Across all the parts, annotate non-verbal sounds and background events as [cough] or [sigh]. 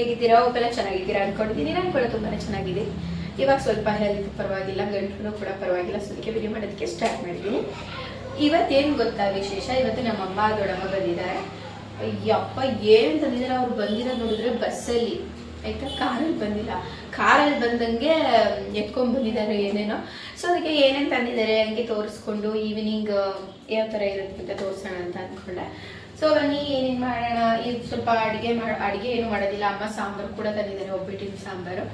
ಹೇಗಿದ್ದೀರಾ? ಒಬ್ಬೆಲ್ಲ ಚೆನ್ನಾಗಿದ್ದೀರಾ ಅನ್ಕೊಂಡಿದ್ದೀನಿ. ನಾನು ಕೂಡ ತುಂಬಾ ಚೆನ್ನಾಗಿದೆ. ಇವಾಗ ಸ್ವಲ್ಪ ಹೆಲ್ತ್ ಪರವಾಗಿಲ್ಲ, ಗಂಟಲು ಕೂಡ ಪರವಾಗಿಲ್ಲ ಸೊ ವಿಡಿಯೋ ಮಾಡೋದಕ್ಕೆ ಸ್ಟಾರ್ಟ್ ಮಾಡಿದ್ದೀನಿ. ಇವತ್ತೇನು ಗೊತ್ತಾ ವಿಶೇಷ? ಇವತ್ತು ನಮ್ಮ ಅಮ್ಮ ದೊಡ್ಡಮ್ಮ ಬಂದಿದ್ದಾರೆ. ಅಯ್ಯಪ್ಪ, ಏನು ತಂದಿದ್ದಾರೆ? ಅವ್ರು ಬಂದಿರೋದು ನೋಡಿದ್ರೆ ಬಸ್ಸಲ್ಲಿ. ಆಯ್ತಾ? ಕಾರಲ್ಲಿ ಬಂದಿಲ್ಲ. ಕಾರಲ್ಲಿ ಬಂದಂಗೆ ಎತ್ಕೊಂಡು ಬಂದಿದ್ದಾರೆ ಏನೇನೋ. ಸೊ ಅದಕ್ಕೆ ಏನೇನು ತಂದಿದ್ದಾರೆ? ಹಂಗೆ ತೋರಿಸ್ಕೊಂಡು ಈವ್ನಿಂಗ್ ಯಾವ ಥರ ಇರುತ್ತೆ ಅಂತ ತೋರಿಸೋಣ ಅಂತ ಅಂದ್ಕೊಂಡೆ ಸೊ ಬನ್ನಿ, ಏನೇನು ಮಾಡೋಣ? ಇದು ಸ್ವಲ್ಪ ಅಡುಗೆ ಅಡಿಗೆ ಏನು ಮಾಡೋದಿಲ್ಲ. ಅಮ್ಮ ಸಾಂಬಾರು ಕೂಡ ತಂದಿದ್ದಾರೆ ಒಬ್ಬಿಟ್ಟಿನ ಸಾಂಬಾರು.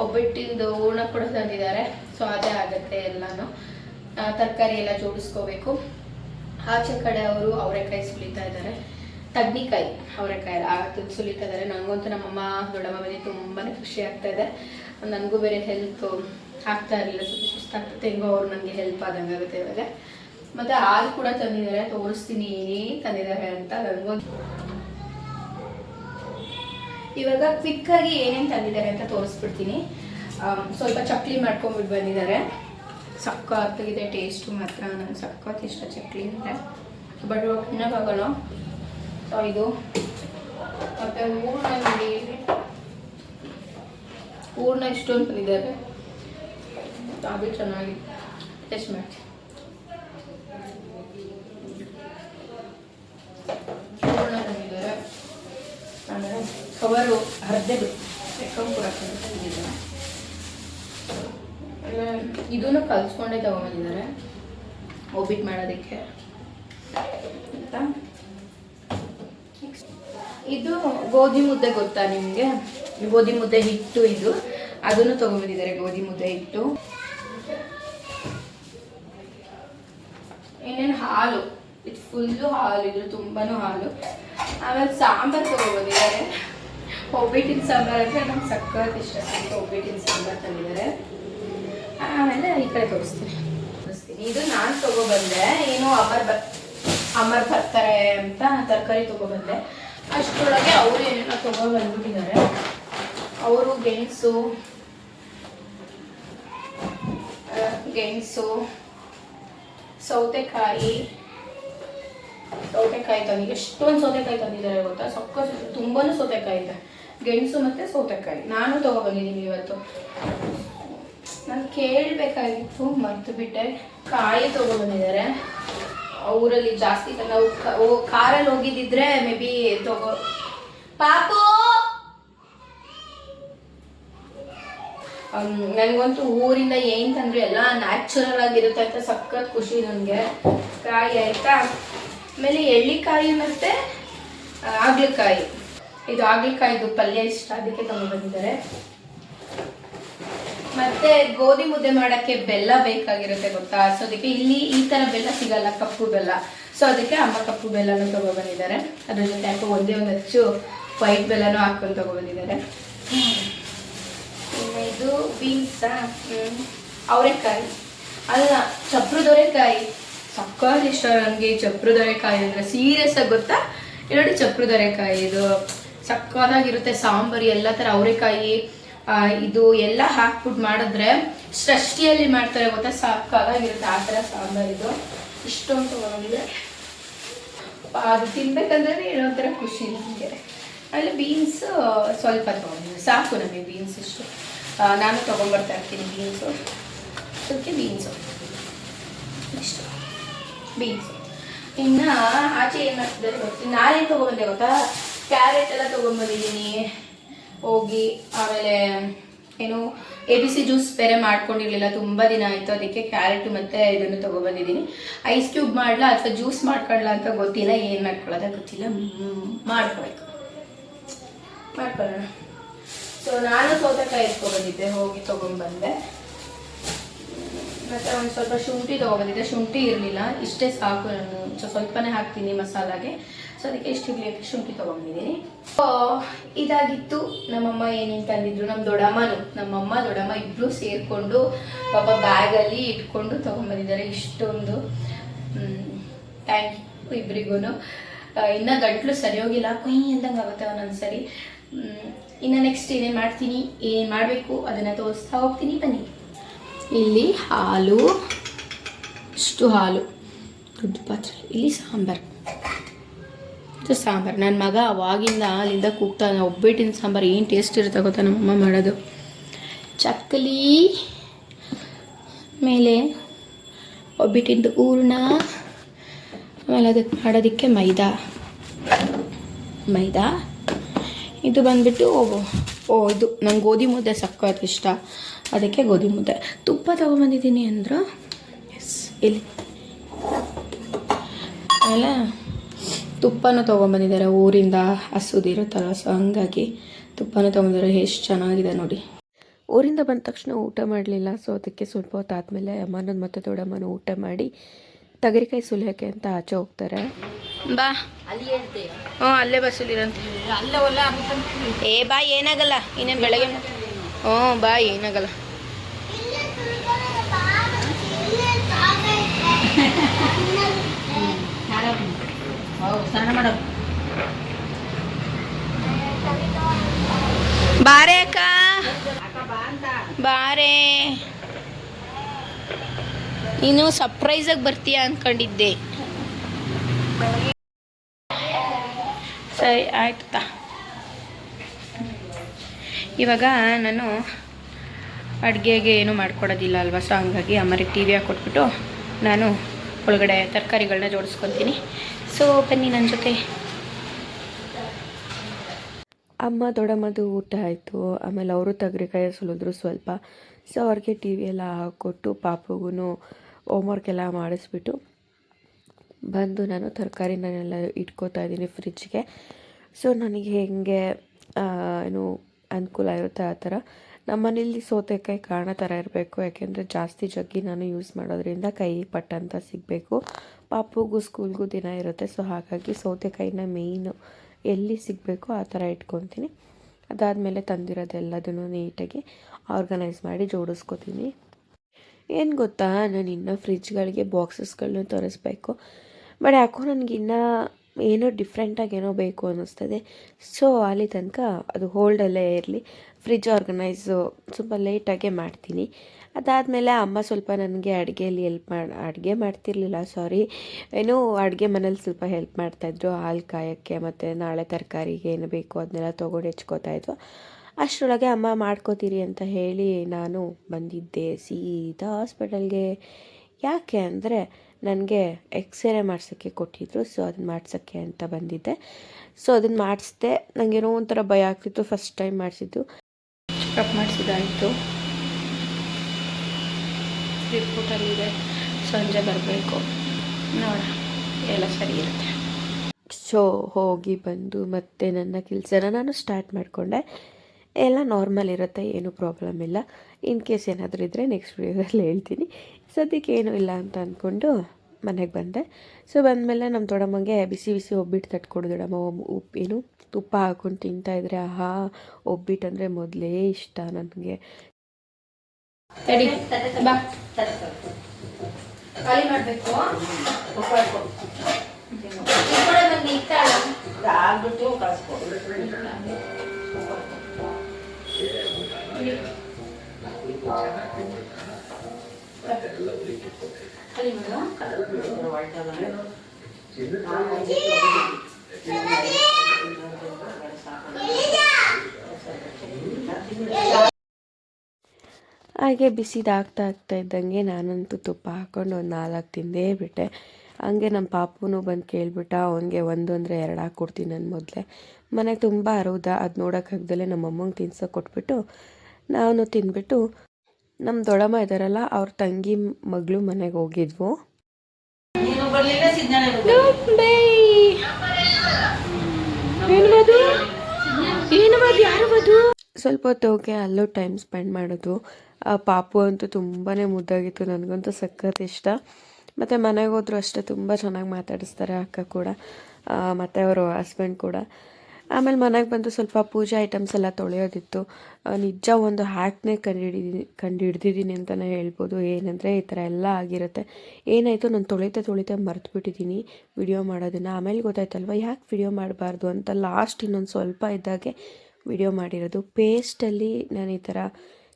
ಒಬ್ಬಿಟ್ಟಿಂದು ಹೂರ್ಣ ಕೂಡ ತಂದಿದ್ದಾರೆ. ಸೊ ಅದೇ ಆಗುತ್ತೆ ಎಲ್ಲಾನು. ತರಕಾರಿ ಎಲ್ಲ ಜೋಡಿಸ್ಕೋಬೇಕು. ಆಚೆ ಕಡೆ ಅವರು ಅವರೆಕಾಯಿ ಸುಲಿತಾ ಇದ್ದಾರೆ. ತಗ್ನಿಕಾಯಿ ಅವರೆಕಾಯಿ ಸುಲಿತಾ ಇದ್ದಾರೆ. ನನಗಂತೂ ನಮ್ಮಮ್ಮ, ದೊಡ್ಡಮ್ಮ ಮೇಲೆ ತುಂಬಾ ಖುಷಿ ಆಗ್ತಾ ಇದೆ. ನನಗೂ ಬೇರೆ ಹೆಲ್ತ್ ಆಗ್ತಾ ಇರಲಿಲ್ಲ. ಸ್ವಲ್ಪ ಸುಸ್ತಾಗ್ತದೆ ಅವ್ರು ನನಗೆ ಹೆಲ್ಪ್ ಆದಂಗೆ ಆಗುತ್ತೆ ಇವಾಗ. ಮತ್ತೆ ಹಾಲು ಕೂಡ ತಂದಿದ್ದಾರೆ, ತೋರಿಸ್ತೀನಿ ಏನೇನು ತಂದಿದ್ದಾರೆ ಅಂತ ನನಗೊಂದು ಇವಾಗ ಕ್ವಿಕ್ ಆಗಿ ಏನೇನು ತಂದಿದ್ದಾರೆ ಅಂತ ತೋರಿಸ್ಬಿಡ್ತೀನಿ. ಸ್ವಲ್ಪ ಚಕ್ಲಿ ಮಾಡ್ಕೊಂಡ್ಬಿಟ್ಟು ಬಂದಿದ್ದಾರೆ. ಸಕ್ಕತ್ತಾಗಿದೆ ಟೇಸ್ಟು ಮಾತ್ರ. ನಂಗೆ ಸಕ್ಕತ್ ಇಷ್ಟ ಚಕ್ಲಿ ಅಂದರೆ. ಬಟ್ ತಿನ್ನೋಕ್ಕಾಗಲ್ಲ ಸೊ ಇದು. ಮತ್ತೆ ನೋಡಿ. ಹೂರ್ಣ ಇಷ್ಟೊಂದು ತಂದಿದ್ದಾರೆ. ಅದು ಚೆನ್ನಾಗಿ ಟೇಸ್ಟ್ ಮಾಡ್ತೀನಿ ಹೂರ್ಣ ತಂದಿದ್ದಾರೆ ಆಮೇಲೆ ಕವರು ಹರಿದೇ ಬಿಟ್ಟು ಇದನ್ನು ಕಲ್ಸ್ಕೊಂಡೇ ತಗೊಂಡಿದ್ದಾರೆ ಒಬ್ಬಿಟ್ಟು ಮಾಡೋದಕ್ಕೆ. ಇದು ಗೋಧಿ ಮುದ್ದೆ ಗೊತ್ತಾ ನಿಮಗೆ? ಗೋಧಿ ಮುದ್ದೆ ಹಿಟ್ಟು ಇದು. ಅದನ್ನು ತಗೊಂಡಿದ್ದಾರೆ ಗೋಧಿ ಮುದ್ದೆ ಹಿಟ್ಟು. ಇನ್ನೇನು ಹಾಲು? ಇದು ಫುಲ್ಲು ಹಾಲು ಇದು ತುಂಬಾನು ಹಾಲು. ಆಮೇಲೆ ಸಾಂಬಾರು ತಗೊಬಂದಿದ್ದಾರೆ. ಒಬ್ಬಿಟ್ಟಿನ ಸಾಂಬಾರು ಅಂದರೆ ನಮ್ಗೆ ಸಕ್ಕತ್ ಇಷ್ಟ ನನಗೆ ಒಬ್ಬಿಟ್ಟಿನ ಸಾಂಬಾರು ತಂದಿದ್ದಾರೆ. ಆಮೇಲೆ ಈ ಕಡೆ ತೋರಿಸ್ತೀನಿ. ತೋರಿಸ್ತೀನಿ. ಇದು ನಾನು ತಗೊಬಂದೆ. ಏನು ಅಮರ್ ಬರ್ ಅಮರ್ ಬರ್ತಾರೆ ಅಂತ ತರಕಾರಿ ತಗೊಬಂದೆ. ಅಷ್ಟರೊಳಗೆ ಅವರು ಏನೇನೋ ತಗೊಬಂದ್ಬಿಟ್ಟಿದ್ದಾರೆ. ಅವರು ಗೆಣಸು ಗೆಣಸು, ಸೌತೆಕಾಯಿ ಸೌತೆಕಾಯಿ ತಂದಿ ಎಷ್ಟೊಂದು ಸೌತೆಕಾಯಿ ತಂದಿದ್ದಾರೆ ಗೊತ್ತಾ? ಸೊಕ್ಕ ತುಂಬಾ ಸೌತೆಕಾಯಿ ಇದೆ. ಗೆಣಸು ಮತ್ತೆ ಸೌತೆಕಾಯಿ. ನಾನು ತೊಗೊಬಂದಿದ್ದೀನಿ ಇವತ್ತು. ನಾನು ಕೇಳಬೇಕಾಗಿತ್ತು, ಮರ್ತು ಬಿಟ್ಟೆ. ಕಾಯಿ ತಗೊಬಂದಿದ್ದಾರೆ. ಊರಲ್ಲಿ ಜಾಸ್ತಿ ನಾವು ಕಾರಲ್ಲಿ ಹೋಗಿದ್ದಿದ್ರೆ ಮೇ ಬಿ ತಗೋ ಪಾಪು! ನನಗಂತೂ ಊರಿಂದ ಏನ್ ತಂದ್ರೆ ಎಲ್ಲ ನ್ಯಾಚುರಲ್ ಆಗಿರುತ್ತೆ ಅಂತ ಸಖತ್ ಖುಷಿ ನನಗೆ. ಕಾಯಿ ಆಯ್ತಾ? ಆಮೇಲೆ ಎಳ್ಳಿಕಾಯಿ ಮತ್ತೆ ಹಾಗಲಕಾಯಿ. ಇದು ಹಾಗಲಕಾಯಿದು ಪಲ್ಯ ಇಷ್ಟ, ಅದಕ್ಕೆ ತಗೊಂಡ್ಬಂದಿದ್ದಾರೆ ಮತ್ತೆ ಗೋಧಿ ಮುದ್ದೆ ಮಾಡಕ್ಕೆ ಬೆಲ್ಲ ಬೇಕಾಗಿರುತ್ತೆ ಗೊತ್ತಾ? ಸೊ ಅದಕ್ಕೆ ಇಲ್ಲಿ ಈ ತರ ಬೆಲ್ಲ ಸಿಗಲ್ಲ, ಕಪ್ಪು ಬೆಲ್ಲ. ಸೊ ಅದಕ್ಕೆ ಅಮ್ಮ ಕಪ್ಪು ಬೆಲ್ಲನೂ ತಗೊಬಂದಿದ್ದಾರೆ ಅದ್ರ ಜೊತೆ ಯಾಕೋ ಒಂದೇ ಒಂದು ಹೆಚ್ಚು ವೈಟ್ ಬೆಲ್ಲನೂ ಹಾಕೊಂಡು ತಗೊಬಂದಿದ್ದಾರೆ ಇದು ಬೀನ್ಸ್ ಅವರೆಕಾಯಿ. ಅಲ್ಲ ಚಪ್ರದೊರೆಕಾಯಿ ಸಕ್ಕತ್ ಇಷ್ಟ ನನಗೆ ಚಪ್ರದೊರೆಕಾಯಿ ಅಂದ್ರೆ. ಸೀರಿಯಸ್ ಆಗಿ ಗೊತ್ತಾ? ಇಲ್ಲ ನೋಡಿ ಚಪ್ರದೊರೆಕಾಯಿ ಇದು. ಸಕ್ಕತ್ತಾಗಿರುತ್ತೆ, ಸಾಂಬಾರು, ಎಲ್ಲ ಥರ ಅವರೆಕಾಯಿ ಇದು ಎಲ್ಲ ಹಾಕ್ಬಿಟ್ಟು ಮಾಡಿದ್ರೆ ಸೃಷ್ಟಿಯಲ್ಲಿ ಮಾಡ್ತಾರೆ ಗೊತ್ತಾ? ಸಕ್ಕದಾಗಿರುತ್ತೆ ಆ ಥರ ಸಾಂಬಾರು ಇದು. ಇಷ್ಟೊಂದು ತಗೊಂಡಿದೆ ಅದು ತಿನ್ಬೇಕಂದ್ರೆ ಒಂಥರ ಖುಷಿ ನನಗೆ ಅಲ್ಲಿ ಬೀನ್ಸ್ ಸ್ವಲ್ಪ ತೊಗೊಂಡಿದ್ದೆ ಸಾಕು ನಮಗೆ ಬೀನ್ಸ್ ಇಷ್ಟು. ನಾನು ತೊಗೊಂಬರ್ತಾ ಇರ್ತೀನಿ ಬೀನ್ಸು ಅದಕ್ಕೆ ಬೀನ್ಸು ಇಷ್ಟು. ಬೀನ್ಸು ಇನ್ನು ಆಚೆ ಏನು ಮಾಡ್ತಿದ್ದಾರೆ ಗೊತ್ತಿಲ್ಲ ನಾನೇನು ತೊಗೊಬಂದೆ ಗೊತ್ತಾ? ಕ್ಯಾರೆಟ್ ಎಲ್ಲ ತೊಗೊಂಬಂದಿದ್ದೀನಿ ಹೋಗಿ ಆಮೇಲೆ ಏನು ಎ ಬಿ ಸಿ ಜ್ಯೂಸ್ ಬೇರೆ ಮಾಡ್ಕೊಂಡಿರ್ಲಿಲ್ಲ, ತುಂಬ ದಿನ ಆಯಿತು. ಅದಕ್ಕೆ ಕ್ಯಾರೆಟ್ ಮತ್ತು ಇದನ್ನು ತೊಗೊಬಂದಿದ್ದೀನಿ ಐಸ್ ಕ್ಯೂಬ್ ಮಾಡಲಾ ಅಥವಾ ಜ್ಯೂಸ್ ಮಾಡ್ಕೊಳ್ಳ ಅಂತ ಗೊತ್ತಿಲ್ಲ, ಏನು ಮಾಡ್ಕೊಳ್ಳೋದ ಗೊತ್ತಿಲ್ಲ. ಮಾಡ್ಕೊಬೇಕು. ಮಾಡ್ಕೊಳ್ಳೋಣ. ಸೊ ನಾನು ಸೌತೆಕಾಯಿ ಎತ್ಕೊಬಂದಿದ್ದೆ ಹೋಗಿ ತೊಗೊಂಡ್ಬಂದೆ. ಮತ್ತು ಒಂದು ಸ್ವಲ್ಪ ಶುಂಠಿ ತೊಗೊಬಂದಿದ್ದೆ. ಶುಂಠಿ ಇರಲಿಲ್ಲ. ಇಷ್ಟೇ ಸಾಕು ನಾನು. ಸ್ವಲ್ಪನೇ ಹಾಕ್ತೀನಿ ಮಸಾಲಾಗೆ. ಸೊ ಅದಕ್ಕೆ ಇಷ್ಟು ಇರ್ಲಿ ಅಂತ ಶುಂಠಿ ತೊಗೊಂಡಿದ್ದೀನಿ. ಇದಾಗಿತ್ತು. ನಮ್ಮಮ್ಮ ಏನೇನು ತಂದಿದ್ರು? ನಮ್ಮ ದೊಡ್ಡಮ್ಮನು. ನಮ್ಮಮ್ಮ, ದೊಡ್ಡಮ್ಮ ಇಬ್ಬರು ಸೇರಿಕೊಂಡು ಪಾಪ ಬ್ಯಾಗಲ್ಲಿ ಇಟ್ಕೊಂಡು ತೊಗೊಂಬಂದಿದ್ದಾರೆ ಇಷ್ಟೊಂದು. ಥ್ಯಾಂಕ್ ಯು ಇಬ್ಬರಿಗೂ ಇನ್ನು ಗಂಟ್ಲು ಸರಿ ಹೋಗಿಲ್ಲ ಕೊಯ್ ಅಂದಂಗೆ ಆಗುತ್ತೆ ಒಂದೊಂದು ಸರಿ ಇನ್ನು ನೆಕ್ಸ್ಟ್ ಏನೇನು ಮಾಡ್ತೀನಿ? ಏನು ಮಾಡಬೇಕು? ಅದನ್ನು ತೋರಿಸ್ತಾ ಹೋಗ್ತೀನಿ. ಬನ್ನಿ. ಇಲ್ಲಿ ಹಾಲು, ಇಷ್ಟು ಹಾಲು. ದೊಡ್ಡ ಪಾತ್ರೆ. ಇಲ್ಲಿ ಸಾಂಬಾರು. ಇದು ಸಾಂಬಾರು. ನನ್ನ ಮಗ ಅವಾಗಿಂದ ಅಲ್ಲಿಂದ ಕೂಗ್ತಾನೆ. ಒಬ್ಬಿಟ್ಟಿನ ಸಾಂಬಾರು ಏನು ಟೇಸ್ಟ್ ಇರುತ್ತೆ ಗೊತ್ತಾ ನಮ್ಮಮ್ಮ ಮಾಡೋದು? ಚಕ್ಕಲಿ ಮೇಲೆ ಒಬ್ಬಿಟ್ಟಿಂದು ಹೂರ್ಣ, ಆಮೇಲೆ ಅದಕ್ಕೆ ಮಾಡೋದಕ್ಕೆ ಮೈದಾ. ಮೈದಾ? ಇದು ಬಂದ್ಬಿಟ್ಟು ಓ, ಇದು ನಂಗೆ ಗೋಧಿ ಮುದ್ದೆ ಸಕ್ಕತ್ ಇಷ್ಟ. ಅದಕ್ಕೆ ಗೋಧಿ ಮುದ್ದೆ. ತುಪ್ಪ ತೊಗೊಬಂದಿದ್ದೀನಿ ಅಂದ್ರೆ? ಎಸ್ ಇಲ್ಲಿ ಆಮೇಲೆ ತುಪ್ಪನೂ ತೊಗೊಂಬಂದಿದ್ದಾರೆ ಊರಿಂದ ಹಸುದಿರುತ್ತಲ್ಲ ಸೊ ಹಂಗಾಗಿ ತುಪ್ಪನೂ ತೊಗೊಂಡಿದ್ದಾರೆ ಎಷ್ಟು ಚೆನ್ನಾಗಿದೆ ನೋಡಿ. ಊರಿಂದ ಬಂದ ತಕ್ಷಣ ಊಟ ಮಾಡಲಿಲ್ಲ ಸೊ ಅದಕ್ಕೆ ಸ್ವಲ್ಪ ಹೊತ್ತು ಆದಮೇಲೆ ಅಮ್ಮನೊಂದು ಮತ್ತೆ ದೊಡ್ಡಮ್ಮನ ಊಟ ಮಾಡಿ ತಗರಿಕಾಯಿ ಸುಲಿಯೋಕ್ಕೆ ಅಂತ ಆಚೆ ಹೋಗ್ತಾರೆ. ಬಾ. ಅಲ್ಲಿ ಹ್ಞೂ ಅಲ್ಲೇ ಬಸ್ ಸುಲಿರಂತೆ. ಏ ಬಾ ಏನಾಗಲ್ಲ ಇನ್ನೇನು ಬೆಳಗ್ಗೆ ಹ್ಞೂ ಬಾಯ್ ಏನಾಗಲ್ಲ ಬಾರೆ ಅಕ್ಕ. ಬಾರೆ. ನೀನು ಸರ್ಪ್ರೈಸಾಗಿ ಬರ್ತೀಯ ಅಂದ್ಕೊಂಡಿದ್ದೆ ಸರಿ ಆಯ್ತಾ ಇವಾಗ ನಾನು ಅಡುಗೆಗೆ ಏನು ಮಾಡ್ಕೊಡೋದಿಲ್ಲ ಅಲ್ವಾ? ಸೊ ಹಂಗಾಗಿ ಅಮ್ಮರಿಗೆ ಟಿ ವಿ ಹಾಕ್ಕೊಟ್ಬಿಟ್ಟು ನಾನು ಒಳಗಡೆ ತರಕಾರಿಗಳನ್ನ ಜೋಡಿಸ್ಕೊತೀನಿ. ಸೊ ಬನ್ನಿ ನನ್ನ ಜೊತೆ. ಅಮ್ಮ, ದೊಡ್ಡಮ್ಮದು ಊಟ ಆಯಿತು. ಆಮೇಲೆ ಅವರು ತಗರಿಕಾಯಿ ಸುಲಿದ್ರು ಸ್ವಲ್ಪ. ಸೊ ಅವ್ರಿಗೆ ಟಿ ವಿ ಎಲ್ಲ ಹಾಕ್ಕೊಟ್ಟು ಪಾಪುಗೂ ಹೋಮ್ವರ್ಕ್ ಎಲ್ಲ ಮಾಡಿಸ್ಬಿಟ್ಟು ಬಂದು ನಾನು ತರಕಾರಿನೆಲ್ಲ ಇಟ್ಕೋತಾ ಇದ್ದೀನಿ ಫ್ರಿಜ್ಗೆ ಸೊ ನನಗೆ ಹೆಂಗೆ ಏನು ಅನುಕೂಲ ಇರುತ್ತೆ ಆ ಥರ. ನಮ್ಮ ಮನೇಲಿ ಸೌತೆಕಾಯಿ ಕಾರಣ ಥರ ಇರಬೇಕು, ಯಾಕೆಂದರೆ ಜಾಸ್ತಿ ಜಗ್ಗಿ ನಾನು ಯೂಸ್ ಮಾಡೋದ್ರಿಂದ ಕೈ ಪಟ್ಟಂತ ಸಿಗಬೇಕು. ಪಾಪುಗೂ ಸ್ಕೂಲ್ಗೂ ದಿನ ಇರುತ್ತೆ ಸೊ ಹಾಗಾಗಿ ಸೌತೆಕಾಯಿನ ಮೇಯ್ನು ಎಲ್ಲಿ ಸಿಗಬೇಕು ಆ ಥರ ಇಟ್ಕೊತೀನಿ. ಅದಾದಮೇಲೆ ತಂದಿರೋದೆಲ್ಲದನ್ನು ನೀಟಾಗಿ ಆರ್ಗನೈಸ್ ಮಾಡಿ ಜೋಡಿಸ್ಕೊತೀನಿ. ಏನು ಗೊತ್ತಾ, ನಾನು ಇನ್ನೂ ಫ್ರಿಜ್ಗಳಿಗೆ ಬಾಕ್ಸಸ್ಗಳನ್ನೂ ತರಿಸ್ಬೇಕು. ಬಟ್ ಯಾಕೋ ನನಗಿನ್ನೂ ಏನೋ ಡಿಫ್ರೆಂಟಾಗಿ ಏನೋ ಬೇಕು ಅನ್ನಿಸ್ತದೆ. ಸೊ ಅಲ್ಲಿ ತನಕ ಅದು ಹೋಲ್ಡಲ್ಲೇ ಇರಲಿ. ಫ್ರಿಜ್ ಆರ್ಗನೈಸು ಸ್ವಲ್ಪ ಲೇಟಾಗೆ ಮಾಡ್ತೀನಿ. ಅದಾದಮೇಲೆ ಅಮ್ಮ ಸ್ವಲ್ಪ ನನಗೆ ಅಡುಗೆಯಲ್ಲಿ ಹೆಲ್ಪ್ ಮಾಡಿ, ಅಡುಗೆ ಮಾಡ್ತಿರ್ಲಿಲ್ಲ ಸಾರಿ ಏನೋ ಅಡುಗೆ ಮನೇಲಿ ಸ್ವಲ್ಪ ಹೆಲ್ಪ್ ಮಾಡ್ತಾಯಿದ್ರು ಹಾಲು ಕಾಯೋಕ್ಕೆ ಮತ್ತು ನಾಳೆ ತರಕಾರಿಗೆ ಏನು ಬೇಕು ಅದನ್ನೆಲ್ಲ ತೊಗೊಂಡು ಹೆಚ್ಕೋತಾ ಇದ್ವು. ಅಷ್ಟರೊಳಗೆ ಅಮ್ಮ ಮಾಡ್ಕೋತೀರಿ ಅಂತ ಹೇಳಿ ನಾನು ಬಂದಿದ್ದೆ. ಸೀದಾ ಹಾಸ್ಪಿಟಲ್ಗೆ ಯಾಕೆ ಅಂದರೆ ನನಗೆ ಎಕ್ಸ್ರೇ ಮಾಡ್ಸೋಕ್ಕೆ ಕೊಟ್ಟಿದ್ರು ಸೊ ಅದನ್ನ ಮಾಡ್ಸೋಕ್ಕೆ ಅಂತ ಬಂದಿದ್ದೆ. ಸೊ ಅದನ್ನು ಮಾಡಿಸ್ದೆ ನನಗೇನೋ ಒಂಥರ ಭಯ ಆಗ್ತಿತ್ತು ಫಸ್ಟ್ ಟೈಮ್ ಮಾಡಿಸಿದ್ದು. ಚೆಕಪ್ ಮಾಡಿಸಿದಾಯಿತು ರಿಪೋರ್ಟಲ್ಲಿದೆ ಸಂಜೆ ಬರಬೇಕು. ನೋಡ ಎಲ್ಲ ಸರಿ ಇರುತ್ತೆ. ಸೊ ಹೋಗಿ ಬಂದು ಮತ್ತೆ ನನ್ನ ಕೆಲಸನ ನಾನು ಸ್ಟಾರ್ಟ್ ಮಾಡಿಕೊಂಡೆ. ಎಲ್ಲ ನಾರ್ಮಲ್ ಇರುತ್ತೆ ಏನೂ ಪ್ರಾಬ್ಲಮ್ ಇಲ್ಲ. ಇನ್ ಕೇಸ್ ಏನಾದರೂ ಇದ್ದರೆ ನೆಕ್ಸ್ಟ್ ವೀಡಿಯೋದಲ್ಲಿ ಹೇಳ್ತೀನಿ. ಸದ್ಯಕ್ಕೆ ಏನೂ ಇಲ್ಲ ಅಂತ ಅಂದ್ಕೊಂಡು ಮನೆಗೆ ಬಂದೆ. ಸೊ ಬಂದಮೇಲೆ ನಮ್ಮ ದೊಡ್ಡಮ್ಮಗೆ ಬಿಸಿ ಬಿಸಿ ಒಬ್ಬಿಟ್ಟು ತಟ್ಕೊಡು ದೊಡ್ಡಮ್ಮ ಉಪ್ಪು ಏನು ತುಪ್ಪ ಹಾಕ್ಕೊಂಡು ತಿಂತಾಯಿದ್ರೆ ಆಹಾ ಒಬ್ಬಿಟ್ಟು ಅಂದರೆ ಮೊದಲೇ ಇಷ್ಟ ನನಗೆ. ಮಾಡಬೇಕು? [laughs] ಹಾಗೆ ಬಿಸಿದಾಗ್ತಾ ಆಗ್ತಾ ಇದ್ದಂಗೆ ನಾನಂತೂ ತುಪ್ಪ ಹಾಕೊಂಡು ಒಂದು ನಾಲ್ಕು ತಿಂದೇ ಬಿಟ್ಟೆ. ಹಂಗೆ ನಮ್ಮ ಪಾಪುನು ಬಂದು ಕೇಳ್ಬಿಟ್ಟ, ಅವನಿಗೆ ಒಂದು ಅಂದರೆ ಎರಡು ಹಾಕ್ಕೊಡ್ತೀನಿ ನನ್ನ ಮೊದಲೇ. ಮನೆಗೆ ತುಂಬ ಅರುದ, ಅದು ನೋಡೋಕ್ಕಾಗ್ದಲೇ ನಮ್ಮ ಅಮ್ಮಂಗೆ ತಿನ್ಸೋಕೆ ಕೊಟ್ಬಿಟ್ಟು, ನಾನು ತಿಂದ್ಬಿಟ್ಟು ನಮ್ಮ ದೊಡ್ಡಮ್ಮ ಇದ್ದಾರಲ್ಲ ಅವ್ರ ತಂಗಿ ಮಗಳು ಮನೆಗೆ ಹೋಗಿದ್ವು. ಸ್ವಲ್ಪ ಹೊತ್ತು ಹೋಗಿ ಅಲ್ಲೂ ಟೈಮ್ ಸ್ಪೆಂಡ್ ಮಾಡೋದು. ಪಾಪು ಅಂತೂ ತುಂಬಾ ಮುದ್ದಾಗಿತ್ತು ನನಗಂತೂ ಸಖತ್ ಇಷ್ಟ. ಮತ್ತು ಮನೆಗೆ ಹೋದ್ರು ಅಷ್ಟೇ ತುಂಬ ಚೆನ್ನಾಗಿ ಮಾತಾಡಿಸ್ತಾರೆ ಅಕ್ಕ ಕೂಡ ಮತ್ತು ಅವರು ಹಸ್ಬೆಂಡ್ ಕೂಡ. ಆಮೇಲೆ ಮನೆಗೆ ಬಂದು ಸ್ವಲ್ಪ ಪೂಜೆ ಐಟಮ್ಸ್ ಎಲ್ಲ ತೊಳೆಯೋದಿತ್ತು. ನಿಜ ಒಂದು ಹ್ಯಾಕ್ನೇ ಕಂಡುಹಿಡಿದೀನಿ ಕಂಡು ಹಿಡ್ದಿದ್ದೀನಿ ಅಂತಲೇ ಹೇಳ್ಬೋದು. ಏನಂದರೆ ಈ ಥರ ಎಲ್ಲ ಆಗಿರುತ್ತೆ. ಏನಾಯಿತು, ನಾನು ತೊಳಿತಾ ತೊಳಿತಾ ಮರ್ತುಬಿಟ್ಟಿದ್ದೀನಿ ವಿಡಿಯೋ ಮಾಡೋದನ್ನು. ಆಮೇಲೆ ಗೊತ್ತಾಯ್ತಲ್ವ, ಯಾಕೆ ವಿಡಿಯೋ ಮಾಡಬಾರ್ದು ಅಂತ ಲಾಸ್ಟ್ ಇನ್ನೊಂದು ಸ್ವಲ್ಪ ಇದ್ದಾಗೆ ವಿಡಿಯೋ ಮಾಡಿರೋದು. ಪೇಸ್ಟಲ್ಲಿ ನಾನು ಈ ಥರ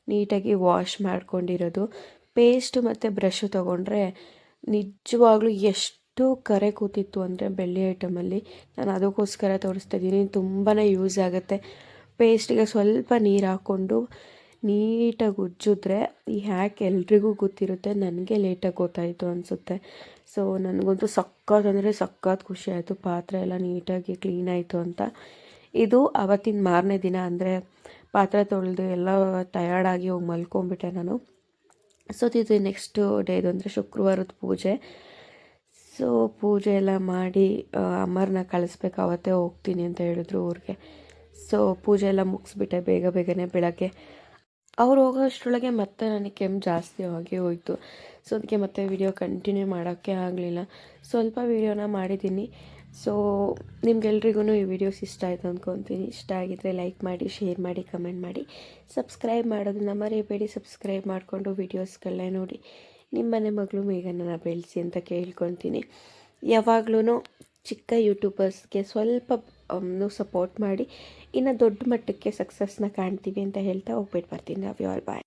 ನೀಟಾಗಿ ವಾಶ್ ಮಾಡ್ಕೊಂಡಿರೋದು. ಪೇಸ್ಟ್ ಮತ್ತು ಬ್ರಷು ತೊಗೊಂಡ್ರೆ ನಿಜವಾಗ್ಲೂ ಎಷ್ಟು ಎಷ್ಟು ಕರೆ ಕೂತಿತ್ತು ಅಂದರೆ ಬೆಳ್ಳಿ ಐಟಮಲ್ಲಿ ನಾನು ಅದಕ್ಕೋಸ್ಕರ ತೋರಿಸ್ತಾ ಇದ್ದೀನಿ. ತುಂಬಾ ಯೂಸ್ ಆಗುತ್ತೆ. ಪೇಸ್ಟಿಗೆ ಸ್ವಲ್ಪ ನೀರು ಹಾಕ್ಕೊಂಡು ನೀಟಾಗಿ ಉಜ್ಜಿದ್ರೆ ಈ ಹ್ಯಾಕ್ ಎಲ್ರಿಗೂ ಗೊತ್ತಿರುತ್ತೆ. ನನಗೆ ಲೇಟಾಗಿ ಗೊತ್ತಾಯಿತು ಅನಿಸುತ್ತೆ. ಸೊ ನನಗಂತೂ ಸಖತ್ ಅಂದರೆ ಸಖತ್ ಖುಷಿ ಆಯಿತು. ಪಾತ್ರೆ ಎಲ್ಲ ನೀಟಾಗಿ ಕ್ಲೀನ್ ಆಯಿತು ಅಂತ. ಇದು ಅವತ್ತಿನ ಮಾರನೇ ದಿನ ಅಂದರೆ ಪಾತ್ರೆ ತೊಳೆದು ಎಲ್ಲ ಟಯರ್ಡಾಗಿ ಹೋಗಿ ಮಲ್ಕೊಂಬಿಟ್ಟೆ ನಾನು. ಸೊ ಇದು ನೆಕ್ಸ್ಟ್ ಡೇದು ಅಂದರೆ ಶುಕ್ರವಾರದ ಪೂಜೆ. ಸೊ ಪೂಜೆ ಎಲ್ಲ ಮಾಡಿ ಅಮ್ಮರನ್ನ ಕಳಿಸ್ಬೇಕು, ಅವತ್ತೇ ಹೋಗ್ತೀನಿ ಅಂತ ಹೇಳಿದ್ರು ಊರಿಗೆ. ಸೊ ಪೂಜೆ ಎಲ್ಲ ಮುಗಿಸ್ಬಿಟ್ಟೆ ಬೇಗ ಬೇಗನೆ ಬೆಳಗ್ಗೆ. ಅವ್ರು ಹೋಗೋ ಅಷ್ಟರೊಳಗೆ ಮತ್ತೆ ನನಗೆ ಕೆಮ್ಮು ಜಾಸ್ತಿ ಆಗಿ ಹೋಯಿತು. ಸೊ ಅದಕ್ಕೆ ಮತ್ತೆ ವಿಡಿಯೋ ಕಂಟಿನ್ಯೂ ಮಾಡೋಕ್ಕೆ ಆಗಲಿಲ್ಲ. ಸ್ವಲ್ಪ ವಿಡಿಯೋನ ಮಾಡಿದ್ದೀನಿ. ಸೊ ನಿಮ್ಗೆಲ್ರಿಗೂ ಈ ವಿಡಿಯೋಸ್ ಇಷ್ಟ ಆಯಿತು ಅಂದ್ಕೊತೀನಿ ಇಷ್ಟ ಆಗಿದ್ದರೆ ಲೈಕ್ ಮಾಡಿ ಶೇರ್ ಮಾಡಿ ಕಮೆಂಟ್ ಮಾಡಿ. ಸಬ್ಸ್ಕ್ರೈಬ್ ಮಾಡೋದನ್ನ ಮರಿಬೇಡಿ. ಸಬ್ಸ್ಕ್ರೈಬ್ ಮಾಡಿಕೊಂಡು ವೀಡಿಯೋಸ್ಗಳನ್ನ ನೋಡಿ. ನಿಮ್ಮನೆ ಮಗಳು ಮೇಘನನ್ನ ಬೆಳೆಸಿ ಅಂತ ಕೇಳ್ಕೊತೀನಿ ಯಾವಾಗ್ಲೂ ಚಿಕ್ಕ ಯೂಟ್ಯೂಬರ್ಸ್ಗೆ ಸ್ವಲ್ಪ ಸಪೋರ್ಟ್ ಮಾಡಿ, ಇನ್ನು ದೊಡ್ಡ ಮಟ್ಟಕ್ಕೆ ಸಕ್ಸಸ್ನ ಕಾಣ್ತೀವಿ ಅಂತ ಹೇಳ್ತಾ ಹೋಗ್ಬಿಟ್ಟು ಬರ್ತೀನಿ. You all bye